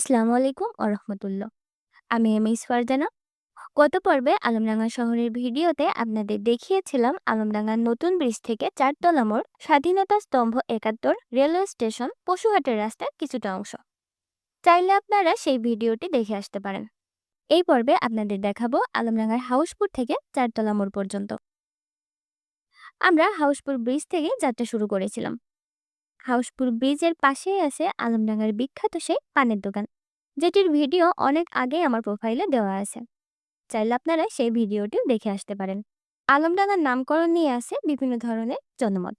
আসসালামু আলাইকুম ও রহমতুল্লাহ। আমি এম এস ফারজানা। গত পর্বে আলমডাঙ্গা শহরের ভিডিওতে আপনাদের দেখিয়েছিলাম আলমডাঙ্গার নতুন ব্রিজ থেকে চারতলা মোড় স্বাধীনতা স্তম্ভ একাত্তর রেলওয়ে স্টেশন পশুহাটের রাস্তার কিছুটা অংশ। চাইলে আপনারা সেই ভিডিওটি দেখে আসতে পারেন। এই পর্বে আপনাদের দেখাবো আলমডাঙ্গার হাউসপুর থেকে চারতলা মোড় পর্যন্ত। আমরা হাউসপুর ব্রিজ থেকে যাত্রা শুরু করেছিলাম। হাউসপুর ব্রিজের পাশেই আছে আলমডাঙ্গার বিখ্যাত সেই পানের দোকান। যেটির ভিডিও অনেক আগে আমার প্রোফাইলে দেওয়া আছে। চাইলে আপনারা সেই ভিডিওটিও দেখে আসতে পারেন। আলমডাঙ্গার নামকরণ নিয়ে আছে বিভিন্ন ধরনের জনমত।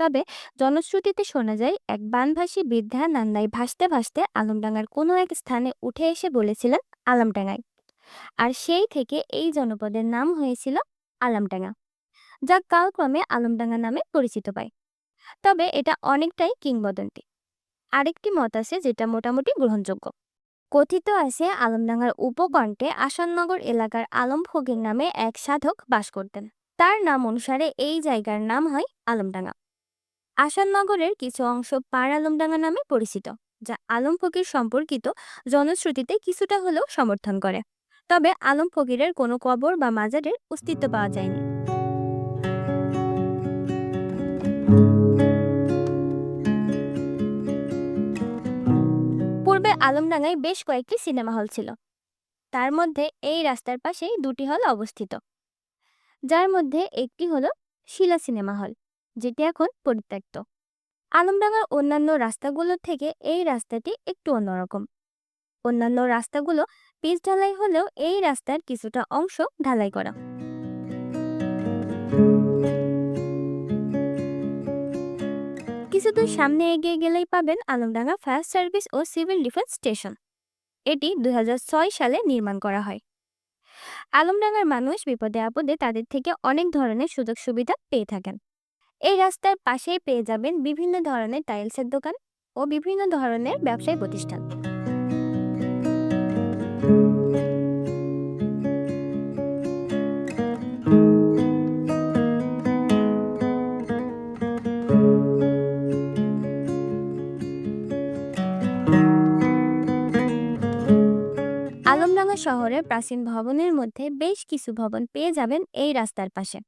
তবে জনশ্রুতিতে শোনা যায়, এক বানভাসী বৃদ্ধা নান্দায় ভাসতে ভাসতে আলমডাঙ্গার কোনো এক স্থানে উঠে এসে বলেছিলেন আলমডাঙ্গায়। আর সেই থেকে এই জনপদের নাম হয়েছিল আলমডাঙ্গা, যা কালক্রমে আলমডাঙ্গা নামে পরিচিত পায়। তবে এটা অনেকটাই কিংবদন্তি। আরেকটি মত আছে যেটা মোটামুটি গ্রহণযোগ্য। কথিত আছে আলমডাঙ্গার উপকণ্ঠে আসাননগর এলাকার আলম ফকির নামে এক সাধক বাস করতেন। তার নাম অনুসারে এই জায়গার নাম হয় আলমডাঙ্গা। আসাননগরের কিছু অংশ পার আলমডাঙ্গা নামে পরিচিত, যা আলম ফকির সম্পর্কিত জনশ্রুতিতে কিছুটা হলেও সমর্থন করে। তবে আলম ফকিরের কোনো কবর বা মাজারের অস্তিত্ব পাওয়া যায়নি। আলমডাঙ্গায় বেশ কয়েকটি সিনেমা হল ছিল। তার মধ্যে এই রাস্তার পাশেই দুটি হল অবস্থিত। যার মধ্যে একটি হলো শিলা সিনেমা হল, যেটি এখন পরিত্যক্ত। আলমডাঙ্গার অন্যান্য রাস্তাগুলোর থেকে এই রাস্তাটি একটু অন্যরকম। অন্যান্য রাস্তাগুলো পিচ ঢালাই হলেও এই রাস্তার কিছুটা অংশ ঢালাই করা। কিছুদূর সামনে এগিয়ে গেলেই পাবেন আলমডাঙ্গা ফায়ার সার্ভিস ও সিভিল ডিফেন্স স্টেশন। এটি দুই হাজার ছয় সালে নির্মাণ করা হয়। আলমডাঙ্গার মানুষ বিপদে আপদে তাদের থেকে অনেক ধরনের সুযোগ সুবিধা পেয়ে থাকেন। এই রাস্তার পাশেই পেয়ে যাবেন বিভিন্ন ধরনের টাইলসের দোকান ও বিভিন্ন ধরনের ব্যবসায়ী প্রতিষ্ঠান। আলমডাঙ্গা শহরের প্রাচীন ভবনের মধ্যে বেশ কিছু ভবন পেয়ে যাবেন এই রাস্তার পাশে।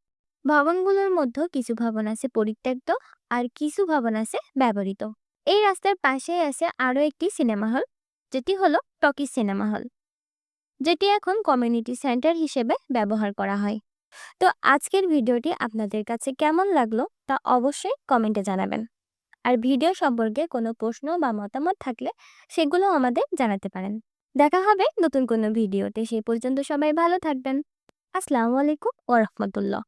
ভবনগুলোর মধ্যে কিছু ভবন আছে পরিত্যক্ত আর কিছু ভবন আছে ব্যবহৃত। এই রাস্তার পাশে আছে আরও একটি সিনেমা হল, যেটি হলো টকিজ সিনেমা হল, যেটি এখন কমিউনিটি সেন্টার হিসেবে ব্যবহার করা হয়। তো আজকের ভিডিওটি আপনাদের কাছে কেমন লাগল তা অবশ্যই কমেন্টে জানাবেন। আর ভিডিও সম্পর্কে কোনো প্রশ্ন বা মতামত থাকলে সেগুলো আমাদের জানাতে পারেন। দেখা হবে নতুন কোনো ভিডিওতে। সেই পর্যন্ত সবাই ভালো থাকবেন। আসসালামু আলাইকুম ওরহমতুল্লাহ